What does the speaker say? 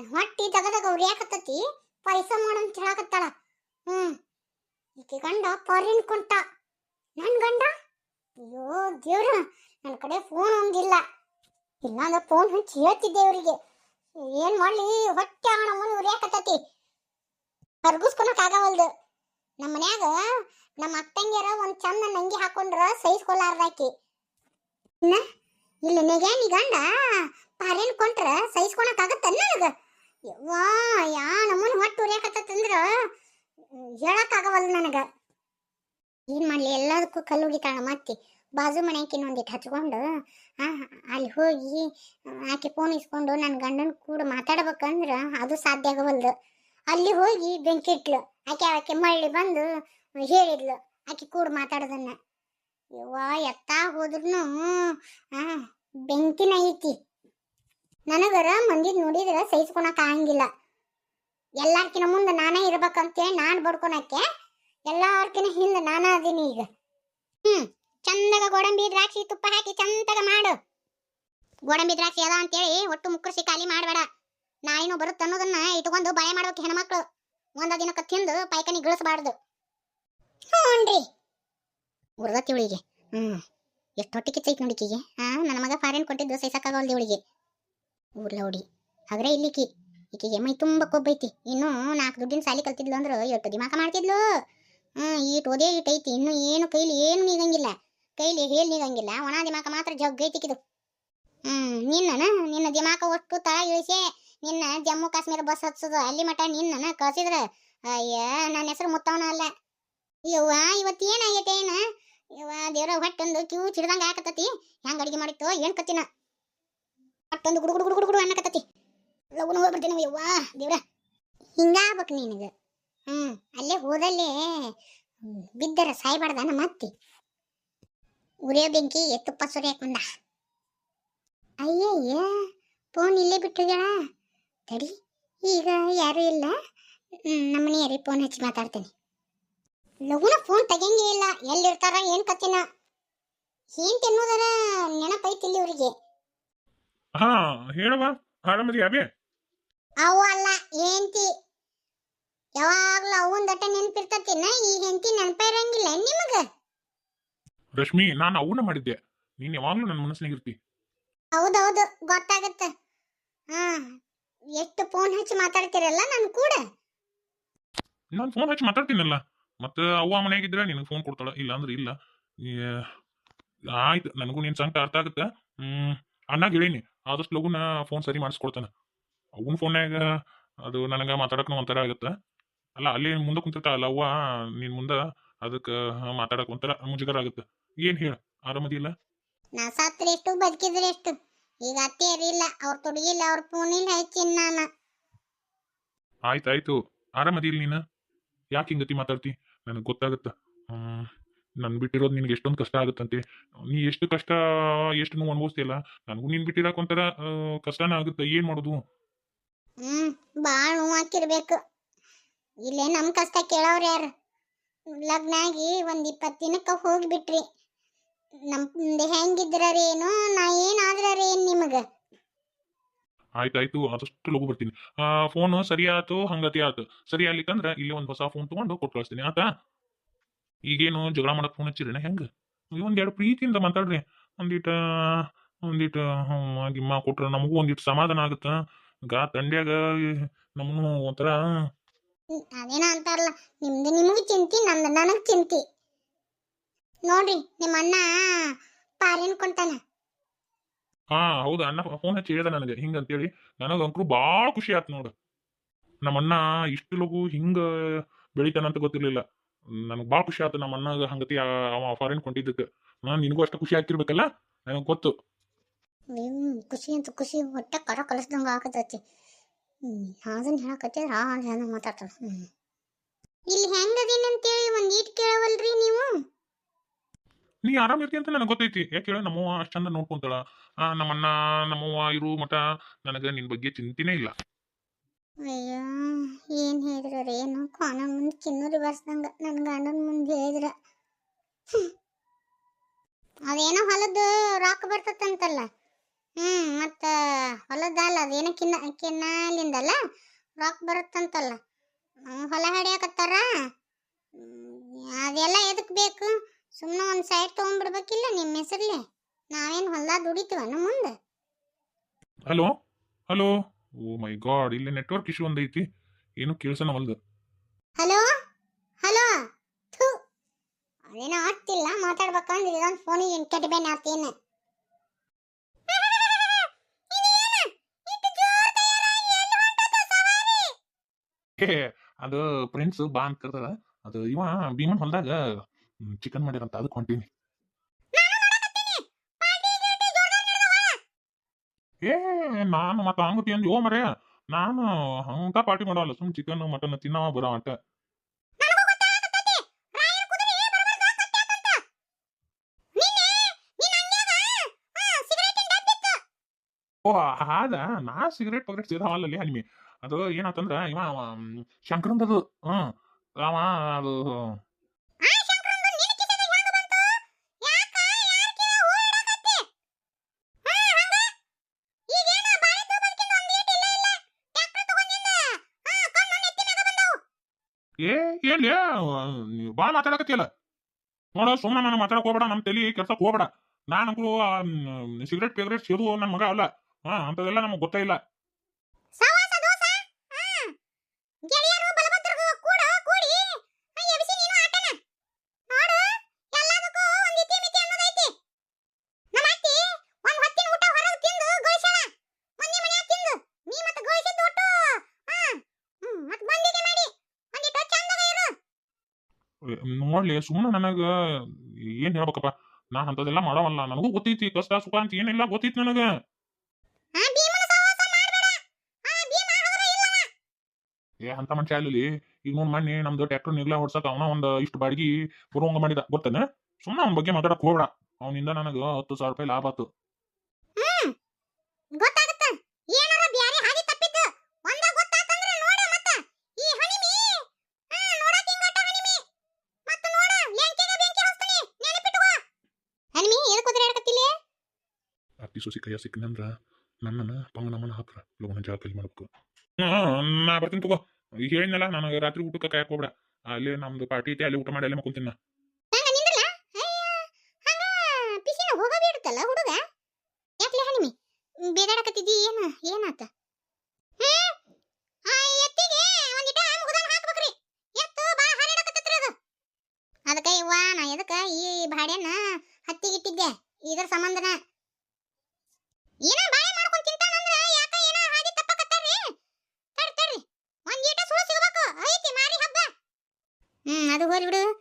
ನನ್ನ ಹೊಟ್ಟಿ ತಗದಾಗ ಅವ್ರು ಯಾಕತ್ತತಿ ಪೈಸಾ ಮಾಡಂತ ಹೇಳಕತ್ತಾಳ. ಹ್ಮ್, ಈಕೆ ಗಂಡ ಪಾರಿನ್ ಕೊಂಟ ನನ್ನ ಗಂಡ? ಅಯ್ಯೋ ದೇವ್ರ ನನ್ನ ಕಡೆ ಫೋನ್ ಒಂದಿಲ್ಲ. ಇಲ್ಲಾಂದ್ರೆ ಫೋನ್ ಹಂಚಿ ಹೇಳ್ತಿದ್ದೆ ಇವರಿಗೆ. ಏನ್ ಮಾಡ್ಲಿ, ಹೊಟ್ಟೆ ಹಣವನ್ನು ಉರಿಯಾಕತ್ತತಿ. ಕರ್ಗಿಸ್ಕೊಳಕ್ ಆಗವಲ್ದು. ನಮ್ಮ ಮನ್ಯಾಗ ನಮ್ಮ ಅಕ್ಕಂಗ್ಯಾರ ಒಂದ್ ಚಂದ ನಂಗಿ ಹಾಕೊಂಡ್ರ ಸಹಿಸ್ಕೊಲಾರ್ದಾಕಿ ಇನ್ನ, ಇಲ್ಲ ಗಂಡ ಪಾರೇನ್ ಕೊಂಡ್ರ ಸಹಿಸ್ಕೊಳಕ್ ಆಗತ್ತ ನನಗ? ಯವ್ವಾ, ಯಾ ನಮ್ಮನ್ನ ಹೊಟ್ಟು ಉರಿಯಾಕತ್ತಂದ್ರ ಹೇಳಕ್ಕಾಗವಲ್ಲ ನನಗ. ಏನ್ ಮಾಡ್ಲಿ, ಎಲ್ಲದಕ್ಕೂ ಕಲ್ಲು ಹೊಡಿತಾಳ ಮತ್ತೆ. ಬಾಜು ಮನೆಯಾಕಿನ ಒಂದಿಟ್ಟು ಹಚ್ಕೊಂಡು ಅಲ್ಲಿ ಹೋಗಿ, ಆಕೆ ಫೋನ್ ಇಸ್ಕೊಂಡು ನನ್ನ ಗಂಡನ ಕೂಡ ಮಾತಾಡ್ಬೇಕಂದ್ರೆ ಅದು ಸಾಧ್ಯ ಆಗವಲ್ದು. ಅಲ್ಲಿ ಹೋಗಿ ಬೆಂಕಿ ಇಟ್ಲು. ಆಕೆ ಆಕೆ ಮಳ್ಳಿ ಬಂದು ಹೇಳಿದ್ಲು, ಆಕೆ ಕೂಡ ಮಾತಾಡೋದನ್ನ. ಯವ್ವ, ಎತ್ತಾ ಹೋದ್ರೂ ಬೆಂಕಿನ ಐತಿ. ನನಗರ ಮಂದಿದ್ ನೋಡಿದ್ರ ಸಹಿಸ್ಕೊಳಕ್ ಆಗಂಗಿಲ್ಲ. ಎಲ್ಲಾರ್ಕಿನ ಮುಂದೆ ನಾನೇ ಇರ್ಬೇಕಂತೇಳಿ ನಾನು ಬಡ್ಕೊಳಕ್ಕೆ ಎಲ್ಲಾರ್ಕಿನ ಹಿಂದೆ ನಾನ ಅದೀನಿ ಈಗ. ಹ್ಮ್, ಚಂದಗ ಗೋಡಂಬಿ ದ್ರಾಕ್ಷಿ ತುಪ್ಪ ಹಾಕಿ ಚಂದಗ ಮಾಡು. ಗೋಡಂಬಿ ದ್ರಾಕ್ಷಿ ಅದ ಅಂತೇಳಿ ಒಟ್ಟು ಮುಕ್ಕರ್ಸಿ ಖಾಲಿ ಮಾಡಬೇಡ. ನಾಯಿನೂ ಬರುತ್ತೆ ಅನ್ನೋದನ್ನ ಇಟ್ಕೊಂಡು ಭಯ ಮಾಡ್ಬೇಕು ಹೆಣ್ಮಕ್ಳು. ಒಂದ ದಿನಕ್ಕೆ ತಿಂದು ಪೈಕನಿ ಗಿಳಿಸಬಾರ್ದು ಹ್ಞೂನ್ರಿ ಉರ್ದತ್ತಿ ಇವಳಿಗೆ ಹ್ಞೂ ಎಷ್ಟು ಹೊಟ್ಟೆ ಕಿಚ್ಚೈತಿ ಹಾ ನನ್ನ ಮಗ ಫಾರಿನ್ ಕೊಟ್ಟಿದ್ದು ಸೈಸಕ್ಕಾಗಲ್ದು ಇವಳಿಗೆ ಊರ್ಲ ಹುಡಿ. ಹಾಗ್ರೆ ಇಲ್ಲಿಕಿ. ಈಕಿಗೆ ಮೈ ತುಂಬ ಕೊಬ್ಬೈತಿ ಇನ್ನು ನಾಲ್ಕು ದುಡ್ಡಿನ ಸಾಲಿ ಕಲ್ತಿದ್ಲು ಅಂದ್ರೆ ಇವತ್ತು ದಿಮಾಕ ಮಾಡ್ತಿದ್ಲು. ಹ್ಮ್, ಈಟ್ ಓದೇ ಈಟ್ ಐತಿ. ಇನ್ನು ಏನು ಕೈಲಿ ಏನು ನೀಗಂಗಿಲ್ಲ. ಕೈಲಿ ಹೇಳಿ ನೀಗಂಗಿಲ್ಲ. ಒಣ ದಿಮಾಕ ಮಾತ್ರ ಜಗ್ಗೈತಿಕಿದು ಹ್ಮ್, ನಿನ್ನನ, ನಿನ್ನ ದಿಮಾಕ ಒಟ್ಟು ತಳ ಇಳಿಸಿ ನಿನ್ನ ಜಮ್ಮು ಕಾಶ್ಮೀರ ಬಸ್ ಹತ್ಸೋದು. ಅಲ್ಲಿ ಮಟ ನಿನ್ನನ ಕಳ್ಸಿದ್ರ. ಅಯ್ಯ ನನ್ನ ಹೆಸರು ಮುತ್ತವನ ಅಲ್ಲ. ಯವ್ವ, ಇವತ್ತು ಏನಾಗೈತೆ ಏನ? ಯವ್ವ, ದೇವ್ರ ಹೊಟ್ಟೊಂದು ಕ್ಯೂ ಚಿಡ್ದಂಗ ಆಕತ್ತತಿ. ಹೆಂಗ್ ಅಡಿಗೆ ಮಾಡಿತ್ತು, ಏನು ಕತ್ತಿನ? ಹೊಟ್ಟೊಂದು ಗುಡು ಗುಡು ಗುಡು ಗುಡು ಗುಡು ಅನ್ನಕತ್ತತಿ ಲಗುನ ಹೋಗ್ಬಿಡ್ತೀನಿ ಯವ್ವ ದೇವ್ರ ಹಿಂಗಾಗ್ಬೇಕು ನಿನಗ ಹ್ಮ್ ಅಲ್ಲೇ ಹೋದಲ್ಲೇ ಹ್ಮ್, ಬಿದ್ದರ ಸಾಯ್ಬಾರ್ದ ನಮ್ಮ ಅತ್ತಿ ಉರಿಯೋ ಬೆಂಕಿ ತುಪ್ಪ ಸುರಿಯಕ್ ಬಂದ ಅಯ್ಯಯ್ಯ ಫೋನ್ ಇಲ್ಲೇ ಬಿಟ್ಟಿಗಳ ತಡಿ ಈಗ ಯಾರು ಇಲ್ಲ ಹ್ಮ್, ನಮ್ಮ ಮನೆಯವ್ರಿಗೆ ಫೋನ್ ಹಚ್ಚಿ ಮಾತಾಡ್ತೇನೆ ಲಗುನ ಫೋನ್ ತೆಗಿಯಂಗೇ ಇಲ್ಲ ಎಲ್ಲಿರ್ತಾರ ಏನ್ ಕತ್ತಿನ ಏನ್ ತಿನ್ನೋದರ ನೆನಪೈತಿಲ್ಲ ಇವ್ರಿಗೆ ಹಾ ಹೇಳುವ ಆರಾಮದಿ ಅಬೆ ಅವ ಅಲ್ಲ ಏಂತಿ ಯಾವಾಗ್ಲೂ ಅವನ್ ದಟ್ಟ ನೆನಪಿರ್ತತಿನ ಈ ಹೆಂಡತಿ ನೆನಪ ಇರಂಗಿಲ್ಲ ನಿಮಗ? ರಶ್ಮಿ ನಾನು ಅವನ್ನ ಮಾಡಿದ್ದೆ. ನೀನ್ ಯಾವಾಗ್ಲೂ ನನ್ನ ಮನಸ್ಸಿನಾಗ ಇರ್ತಿ. ಹೌದೌದು ಗೊತ್ತಾಗತ್ತೆ. ಹಾ ಎಷ್ಟು ಫೋನ್ ಹಚ್ಚಿ ಮಾತಾಡ್ತಿರಲ್ಲ ನನ್ ಕೂಡ? ನಾನು ಫೋನ್ ಹಚ್ಚಿ ಮಾತಾಡ್ತೀನಲ್ಲ. ಮತ್ತೆ ಅವ್ವ ಮನೆಯಾಗಿದ್ರೆ ನಿನಗೆ ಫೋನ್ ಕೊಡ್ತಾಳ ಇಲ್ಲ. ಅಂದ್ರೆ ಇಲ್ಲ ಆಯ್ತು ನನಗೂ ನಿನ್ ಸಂಕಟ ಅರ್ಥ ಆಗುತ್ತೆ. ಹ್ಮ್ ಅಣ್ಣಾಗ ಹೇಳೀನಿ. ಆದಷ್ಟು ಲಗುನ ಫೋನ್ ಸರಿ ಮಾಡಿಸ್ಕೊಡ್ತಾನೆ. ಅವನ ಫೋನ್ಯಾಗ ಅದು ನನಗೆ ಮಾತಾಡಕ್ಕೆ ಒಂಥರ ಆಗುತ್ತೆ. ಅಲ್ಲ ಅಲ್ಲಿ ಮುಂದೆ ಕುಂತಿರ್ತಾಳಲ್ಲ ಅವ್ವ ನಿನ್ ಮುಂದೆ ಅದಕ್ಕೆ ಮಾತಾಡಕ್ ಒಂಥರ ಮುಜುಗರ ಆಗುತ್ತೆ. ಏನ್ ಹೇಳ ಆರಾಮದಿಲ್ಲ ನಾ ಸತ್ರ ಎಷ್ಟು ಬದುಕಿದ್ರೆ ಎಷ್ಟು? ಈಗ ಅವ್ರ ತೊಡಗಿಲ್ಲ ಅವ್ರ ಫೋನ್ ಇಲ್ಲ ನಾನು. ಆಯ್ತಾಯ್ತು ಆರಾಮದಿಲ್ಲ ನೀನು? ಯಾಕೆ ಹಿಂಗತಿ ಮಾತಾಡ್ತಿ? ನನಗೆ ಗೊತ್ತಾಗತ್ತ. ಹ್ಮ್. ನನ್ ಬಿಟ್ಟಿರೋದು ನಿನ್ಗೆ ಎಷ್ಟೊಂದು ಕಷ್ಟ ಆಗುತ್ತಂತೆ. ನೀ ಎಷ್ಟು ಕಷ್ಟ ಎಷ್ಟು ನೋವು ಅನುಭವಿಸ್ತಿಲ್ಲ ನನಗೂ ನೀನ್ ಬಿಟ್ಟಿರಕ್ ಒಂಥರ ಕಷ್ಟನ ಆಗುತ್ತೆ. ಏನ್ ಮಾಡೋದು? ಹ್ಮ್ ಬಾಳ್ ನೋವು ಹಾಕಿರ್ಬೇಕು ಇಲ್ಲೇ ನಮ್ ಕಷ್ಟ ಕೇಳೋರ್ ಯಾರು? ಲಗ್ನ ಆಗಿ ಒಂದ್ ಇಪ್ಪತ್ ದಿನಕ್ಕ ಹೋಗ್ಬಿಟ್ರಿ. ನಮ್ ಮುಂದೆ ಹೆಂಗಿದ್ರೇನು ನಾ ಏನಾದ್ರೇನು ನಿಮಗ? ಆಯ್ತಾಯ್ತು ಆದಷ್ಟು ಲಗು ಬರ್ತೀನಿ. ಆ ಫೋನ್ ಸರಿ ಆತು ಹಂಗತಿ ಆತು ಸರಿ ಆಗ್ಲಿಕ್ಕಂದ್ರ ಇಲ್ಲಿ ಒಂದ್ ಹೊಸ ಫೋನ್ ತಗೊಂಡು ಕೊಟ್ಟು ಕಳಿಸ್ತೀನಿ ಆತಾ ಈಗೇನು ಜಗಳ ಮಾಡಕ್ ಫೋನ್ ಹಚ್ಚಿರೇನ ಹೆಂಗ? ಒಂದೆರಡು ಪ್ರೀತಿಯಿಂದ ಮಾತಾಡ್ರಿ. ಒಂದಿಟ ಒಂದಿಟ ಗಿಮ್ಮ ಕೊಟ್ರ ನಮಗೂ ಒಂದಿಟ್ಟು ಸಮಾಧಾನ ಆಗುತ್ತ. ಗಾ ತಂಡ್ಯಾಗ ನಮ್ಮನ್ನು ಒಂಥರ ಅದೇನ ಅಂತಾರಲ್ಲ ನಿಮ್ದು ನಿಮಗ್ ಚಿಂತಿ ನಂದು ನನಗ್ ಚಿಂತಿ. ನೋಡ್ರಿ ನಿಮ್ಮ ಅಣ್ಣ ಪಾರಿನ್ ಕೊಂತಾನ ಹಾ ಹೌದು ಅಣ್ಣ ಫೋನ್ ಹಚ್ಚಿ ಹೇಳ್ದ ನನಗೆ ಹಿಂಗ ಅಂತೇಳಿ. ನನಗ ಅಂಕರು ಭಾಳ ಖುಷಿ ಆತ್ ನೋಡು. ನಮ್ಮಣ್ಣ ಇಷ್ಟು ಲಘು ಹಿಂಗ ಬೆಳಿತಾನಂತ ಗೊತ್ತಿರ್ಲಿಲ್ಲ. ನನಗೆ ಭಾಳ ಖುಷಿ ಆಯ್ತು ನಮ್ಮ ಅಣ್ಣಗ ಹಂಗತಿ ಅವ ಫಾರಿನ್ ಕೊಂಡಿದ್ದಕ್ಕೆ. ನಾನು ನಿನಗೂ ಅಷ್ಟು ಖುಷಿ ಆಗ್ತಿರ್ಬೇಕಲ್ಲ? ನನಗೆ ಗೊತ್ತು. ಖುಷಿ ಅಂತ ಖುಷಿ ಹೊಟ್ಟೆ ಕರ ಕಲಿಸ್ದಂಗ ಆಗತೈತಿ ಅದನ್ನ ಹೇಳಕತ್ತಿದ್ರ ಆ ಜನ ಇಲ್ಲಿ ಹ್ಮ್. ಇಲ್ಲಿ ಹೆಂಗದೀನಿ ಅಂತೇಳಿ ಒಂದ್ ಈಟ್ ಕೇಳವಲ್ರಿ ನೀವು? ನೀ ಆರಾಮ ಇರ್ತಿ ಅಂತ ನನಗೆ ಗೊತ್ತೈತಿ. ಯಾಕೆ ಹೇಳ ನಮ್ಮವ್ವ ಅಷ್ಟು ಚಂದ ನೋಡ್ಕೊಂತಾಳ. ಆ ನಮ್ಮಣ್ಣ ನಮ್ಮವ್ವ ಇರು ಮಟ ನನಗೆ ನಿನ್ ಬಗ್ಗೆ ಚಿಂತಿನೇ ಇಲ್ಲ. ಅಯ್ಯೋ. ಏನ್ ಹೇಳಿದ್ರ ಏನು ಕೋನ ಮುಂದೆ ಕಿನ್ನೂರಿ ಬರ್ಸ್ದಂಗ. ನನ್ನ ಗಂಡನ ಮುಂದೆ ಹೇಳಿದ್ರ. ಅದೇನೋ ಹೊಲದ ರೊಕ್ಕ ಹ್ಮ್, ಮತ್ತ ಹೊಲದಲ್ಲ ಅದೇನೋ ಕಿನ್ನ, ಕಿನ್ನಲಿಂದಲ್ಲ ರೊಕ್ಕ ಬರುತ್ತಂತಲ್ಲ? ಹೊಲ ಹಡಿಯಾಕತ್ತಾರ? ಅದೆಲ್ಲ ಎದಕ್ಕೆ ಬೇಕು? ಸುಮ್ಮನೆ ಒಂದು ಸೈಡ್ ತೊಗೊಂಡ್ಬಿಡ್ಬೇಕಿಲ್ಲ ನಿಮ್ಮ ಹೆಸರಲ್ಲಿ ನಾವೇನು ಹೊಲದಾಗ ದುಡಿತೀವ ನಮ್ಮ ಮುಂದೆ? Hello hello oh my God ಇಲ್ಲಿ ನೆಟ್ವರ್ಕ್ ಇಶ್ಯೂ ಒಂದೈತಿ. ಏನು ಕೇಳಿಸೋಣ ಹೊಲ್ದು ಹಲೋ? ಹಲೋ? ಥು. ಅದೇನೋ ಆಗ್ತಿಲ್ಲ ಮಾತಾಡ್ಬೇಕಂದ್ರೆ ಇದೊಂದು ಫೋನಿಗೆ ಕೆಟ್ಟಬೇನೆ ಆತೇನು ಹೇ ಅದು ಫ್ರೆಂಡ್ಸ್ ಬಾ ಅಂತ ಕರ್ತದ ಅದು ಇವ ಭೀಮನ್ ಹೊಲ್ದಾಗ ಚಿಕನ್ ಮಾಡಿರಂತ ಅದಕ್ಕೆ ಹೊಂಟೀನಿ. ಏ ನಾನು ಮತ್ತೆ ಹಂಗತಿ ಅಂದ್ ಯೋ ಮರೇ ನಾನು ಹಂಗ ಪಾರ್ಟಿ ಮಾಡೋಲ್ಲ ಸುಮ್ ಚಿಕನ್ ಮಟನ್ ತಿನ್ನವ ಬರೋ ಅಂತ ಓ, ಹಾದ, ನಾ ಸಿಗರೇಟ್ ಪಗರೇಟ್ ಸೇದಾವಲ್ಲಲ್ಲಿ ಹನಿಮಿ ಅದು ಏನಾತಂದ್ರ, ಇವ ಶಂಕರಂದದು, ಹ್ಮ್, ಅವ, ಅದು ಏ ಏನ್ ನೀವು ಬಾ ಮಾತಾಡಕತ್ತಿಯಲ್ಲ ನೋಡ ಸುಮ್ಮನೆ ನಾನು ಮಾತಾಡಕ್ ಹೋಗ್ಬೇಡ ನಮ್ಮ ತಲಿ ಕೆಲ್ಸಕ್ಕೆ ಹೋಗ್ಬೇಡ. ನಾನು ಸಿಗರೇಟ್ ಪಿಗರೇಟ್ ಸೇದು ನನ್ನ ಮಗ ಅಲ್ಲ. ಹಾ ಅಂತದೆಲ್ಲ ನಮಗೆ ಗೊತ್ತೇ ಇಲ್ಲ ಸಹವಾಸ ದೋಸ ಹ್ಮ್. ಗೆಳೆಯರು ಬಲಭದ್ರರು ಕೂಡ ಕೂಡಿ ಆ, ಎಬ್ಸಿ ನೀನು ಆಟನ ನೋಡು ಎಲ್ಲದಕ್ಕೂ ಒಂದ್ ಇತಿ ಮಿತಿ ಅನ್ನೋದೈತಿ ನಮ್ಮ ಅತ್ತಿ ಒಂದ್ ಹೊತ್ತಿನ ಊಟ ಹೊರಗೆ ತಿಂದು ಗಳಿಸ್ಯಾಳ ಮಂದಿ ಮನ್ಯಾಗ ತಿಂದು ನೀ ಮತ್ತೆ ಗಳಿಸಿದ್ದು ಒಟ್ಟು ಹಾ ಹ್ಮ್ ಮತ್ ಬಂದಿಗೆ ಮಾಡಿ ಒಂದಿಟ್ಟು ಚಂದಾಗ ಇರು ನೋಡ್ಲಿ ಸುಮ್ಮನೆ ನನಗ ಏನ್ ಹೇಳ್ಬೇಕಪ್ಪ? ನಾ ಅಂತದೆಲ್ಲ ಮಾಡವಲ್ಲ. ನನಗೂ ಗೊತ್ತೈತಿ ಕಷ್ಟ ಸುಖ ಅಂತ ಏನಿಲ್ಲ ಗೊತ್ತೈತಿ ನನಗ. ಏ ಅಂತ ಮನುಷ್ಯ ಅಲ್ಲಿ ಈಗ ನೋಡ್ ಮಣ್ಣಿ ನಮ್ದು ಟ್ರ್ಯಾಕ್ಟರ್ ನಿರ್ಲ ಹೊಡ್ಸಕ್ ಅವನ ಒಂದ್ ಇಷ್ಟು ಬಾಡಿಗೆ ಬರುವಂಗ ಮಾಡಿದ. ಗೊತ್ತೇನ? ಸುಮ್ಮನೆ ಅವನ ಬಗ್ಗೆ ಮಾತಾಡಕ್ ಹೋಗ್ಬೇಡ. ಅವನಿಂದ ನನಗ ಹತ್ತು ಸಾವಿರ ರೂಪಾಯಿ ಲಾಭ ಆತು ಹ್ಮ್ ಗೊತ್ತಾಗತ್ತ ಏನಾರ ಬ್ಯಾರೆ ಹಾದಿ ತಪ್ಪಿದ್ದು ಒಂದ ಗೊತ್ತಾತಂದ್ರ ನೋಡ ಮತ್ತ ಈ ಹಣಿಮಿ ಆ ನೋಡಕ್ ಹಿಂಗಟ ಹಣಿಮಿ ಮತ್ತ ನೋಡ ಲೆಂಕಿಗೆ ಬೆಂಕಿ ಹಚ್ತಾನೆ ನೆನಪಿಟ್ಟುಕೋ ಹಣಿಮಿ ಎದಕ್ ಕುದುರಾಡಕತ್ತಿಲ್ಲ ಅತ್ತಿ ಸೊಸಿ ಕೈಯ ಸಿಕ್ಕನಂದ್ರ ನನ್ನನ್ನ ಪಂಗನಮ್ಮನ ಹಾಕ್ರ ಲೋನ ಕೈ ಮಾಡ್ಬೇಕು. ಹ್ಮ್ ನಾ ಬರ್ತೀನಿ ತಗೋ. ಈಗ ಹೇಳಿದ್ನಲ್ಲ ನನಗೆ ರಾತ್ರಿ ಊಟಕ್ಕೆ ಕಾಯಕ್ ಹೋಗ್ಬೇಡ. ಅಲ್ಲಿ ನಮ್ದು ಪಾರ್ಟಿ ಐತಿ ಅಲ್ಲಿ ಊಟ ಮಾಡಿ ಅಲ್ಲೇ ಮಕ್ಕೊಂತೀನಿ ನಾ. ಹಂಗ ನಿಂದ್ರಲ್ಲ ಅಯ್ಯ ಹಂಗ ಪಿಸಿನ ಹೋಗ ಬಿಡುತ್ತಲ್ಲ ಹುಡುಗ? ಯಾಕ್ಲೆ ಹಣಿಮಿ? ಬೇದಾಡಕತ್ತಿದ್ದಿ ಏನ ಏನಾತ? ಹ್ಮ್ ಆ ಎತ್ತಿಗೆ ಒಂದಿಟ ಮುಗದನ್ ಹಾಕ್ಬೇಕ್ರಿ. ಎತ್ತು ಬಾ ಹಾರಾಡಕತ್ತತ್ರಿ ಅದು. ಅದಕ್ಕ ಇವ್ವ ನಾ ಎದಕ್ಕ ಈ ಭಾಡ್ಯನ್ನ ಹತ್ತಿಗಿಟ್ಟಿದ್ದೆ ಇದ್ರ ಸಂಬಂಧನ ಏನ ಬಾಳೆ ಮಾಡ್ಕೊಂಡ್ ತಿಂತಾನಂದ್ರ ಯಾಕ ಏನ ಹಾದಿ ತಪ್ಪಕತ್ತಾರ್ರಿ? ತಡ್ ತಡ್ರಿ. ಒಂದೀಟ ಸುಳು ಸಿಗ್ಬೇಕು. ಐತಿ, ಮಾರಿ ಹಬ್ಬ. ಹ್ಮ್, ಅದು ಹೋಲ್ ಬಿಡು.